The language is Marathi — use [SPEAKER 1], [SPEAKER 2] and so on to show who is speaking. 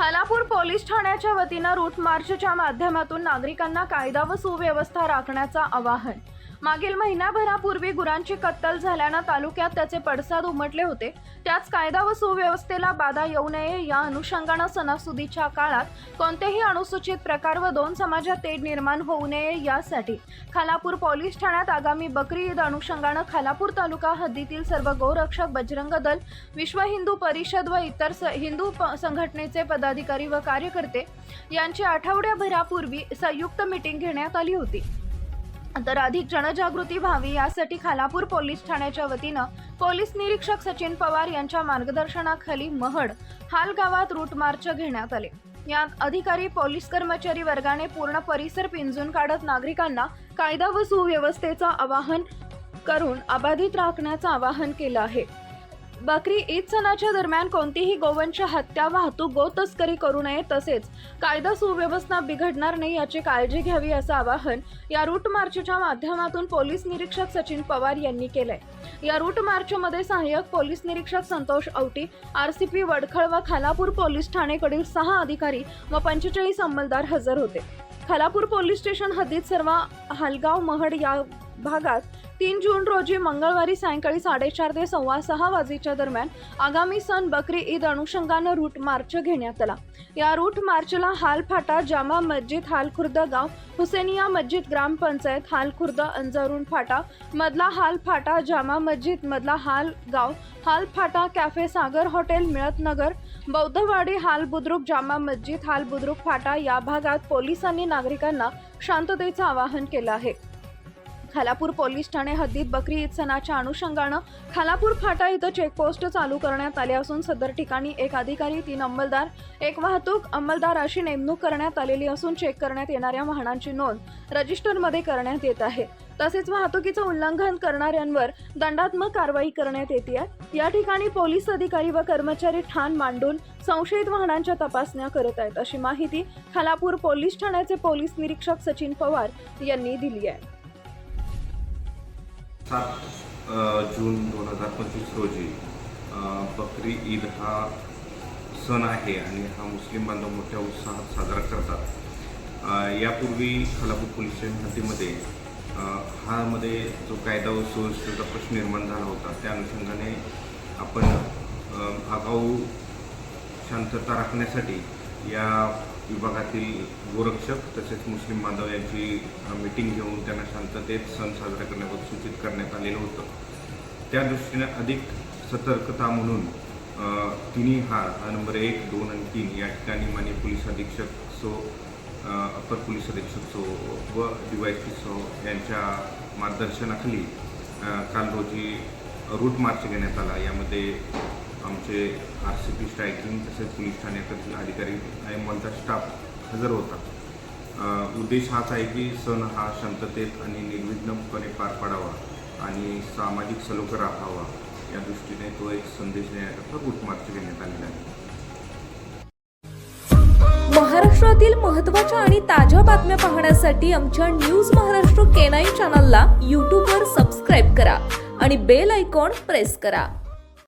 [SPEAKER 1] खालापूर पोलीस ठाण्याच्या वतीनं रूट मार्चच्या माध्यमातून नागरिकांना कायदा व सुव्यवस्था राखण्याचं आवाहन मागील महिनाभरापूर्वी गुरांची कत्तल झाल्यानं तालुक्यात त्याचे पडसाद उमटले होते त्याच कायदा व सुव्यवस्थेला बाधा येऊ नये या अनुषंगानं सणासुदीच्या काळात कोणतेही अनुसूचित प्रकार व दोन समाजात तेढ निर्माण होऊ नये यासाठी खालापूर पोलीस ठाण्यात आगामी बकरी ईद अनुषंगानं खालापूर तालुका हद्दीतील सर्व गोरक्षक बजरंग दल विश्व हिंदू परिषद व इतर हिंदू संघटनेचे पदा अधिकारी व कार्यकर्ते यांची आठवड्याभरापूर्वी संयुक्त मीटिंग घेण्यात आली होती तर अधिक जनजागृती व्हावी यासाठी खालापूर पोलीस ठाण्याच्या वतीनं पोलीस निरीक्षक सचिन पवार यांच्या मार्गदर्शनाखाली महड हाल गावात रूट मार्च घेण्यात आले यात अधिकारी पोलीस कर्मचारी वर्गाने पूर्ण परिसर पिंजून काढत नागरिकांना कायदा व सुव्यवस्थेचं आवाहन करून अबाधित राखण्याचं आवाहन केलं आहे बकरी ईद सणाच्या दरम्यान कोणतीही गोवंश हत्या वाहतूक गोतस्करी करू नये तसेच कायदा सुव्यवस्था बिघडणार नाही याची काळजी घ्यावी असं आवाहन या रूट मार्चच्या माध्यमातून पोलीस निरीक्षक सचिन पवार यांनी केलंय या रूट मार्चमध्ये सहाय्यक पोलीस निरीक्षक Santosh Auti R C P Vadkhal व खालापूर पोलीस ठाणेकडील सहा अधिकारी व पंचेचाळीस अंमलदार हजर होते खालापूर पोलीस स्टेशन हद्दीत सर्व हलगाव महड या भागात तीन जून रोजी मंगळवारी सायंकाळी साडेचार ते सव्वा सहा वाजेच्या दरम्यान आगामी सण बकरी ईद अनुषंगानं रूट मार्च घेण्यात आला या रूट मार्चला हाल फाटा जामा मस्जिद हालखुर्द गाव हुसेनिया मस्जिद ग्रामपंचायत हालखुर्द अंजारून फाटा मधला हाल फाटा जामा मस्जिद मधला हाल गाव हाल फाटा कॅफे सागर हॉटेल मिळत नगर बौद्धवाडी हाल बुद्रुक जामा मस्जिद हाल बुद्रुक फाटा या भागात पोलिसांनी नागरिकांना शांततेचं आवाहन केलं आहे खालापूर पोलीस ठाणे हद्दीत बकरी ईद सणाच्या अनुषंगानं खालापूर फाटा इथं चेकपोस्ट चालू करण्यात आले असून सदर ठिकाणी एक अधिकारी तीन अंमलदार एक वाहतूक अंमलदार अशी नेमणूक करण्यात आलेली असून चेक करण्यात येणाऱ्या वाहनांची नोंद रजिस्टरमध्ये करण्यात येत आहे तसेच वाहतुकीचं उल्लंघन करणाऱ्यांवर दंडात्मक कारवाई करण्यात येते या ठिकाणी पोलीस अधिकारी व कर्मचारी ठाण मांडून संशयित वाहनांच्या तपासण्या करत आहेत अशी माहिती खालापूर पोलीस ठाण्याचे पोलीस निरीक्षक सचिन पवार यांनी दिली आहे
[SPEAKER 2] सात जून दोन हजार पंचवीस रोजी बकरी ईद हा सण आहे आणि हा मुस्लिम बांधव मोठ्या उत्साहात साजरा करतात यापूर्वी खालापूर पोलीस स्टेशन हद्दीमध्ये हामध्ये जो कायदा व सुव्यवस्थेचा प्रश्न निर्माण झाला होता त्या अनुषंगाने आपण आगाऊ शांतता राखण्यासाठी या विभागातील गोरक्षक तसेच मुस्लिम बांधव यांची मिटिंग घेऊन त्यांना शांततेत सण साजरा करण्याबद्दल सूचित करण्यात आलेलं होतं त्या दृष्टीने अधिक सतर्कता म्हणून तिन्ही हा हा नंबर एक दोन आणि तीन या ठिकाणी मान्य पोलीस अधीक्षक सो अपर पोलीस अधीक्षक सो व डी पी सो यांच्या मार्गदर्शनाखाली काल रोजी रूट मार्च घेण्यात आला यामध्ये आमचे आर सी पी स्ट्रायकिंग तसेच पोलीस ठाण्यातील अधिकारी आयमॉलचा स्टाफ हजर होता उद्देश हाच आहे की सण हा शांततेत आणि निर्विघ्नपणे पार पाडावा आणि सामाजिक सलोख राखावा या दृष्टीने तो एक संदेश देण्याकरता रूटमार्च घेण्यात आलेला आहे
[SPEAKER 3] महाराष्ट्रातील महत्त्वाच्या आणि ताज्या बातम्या पाहण्यासाठी आमच्या न्यूज महाराष्ट्र केनाई चॅनलला यूट्यूबवर सबस्क्राईब करा आणि बेल आयकॉन प्रेस करा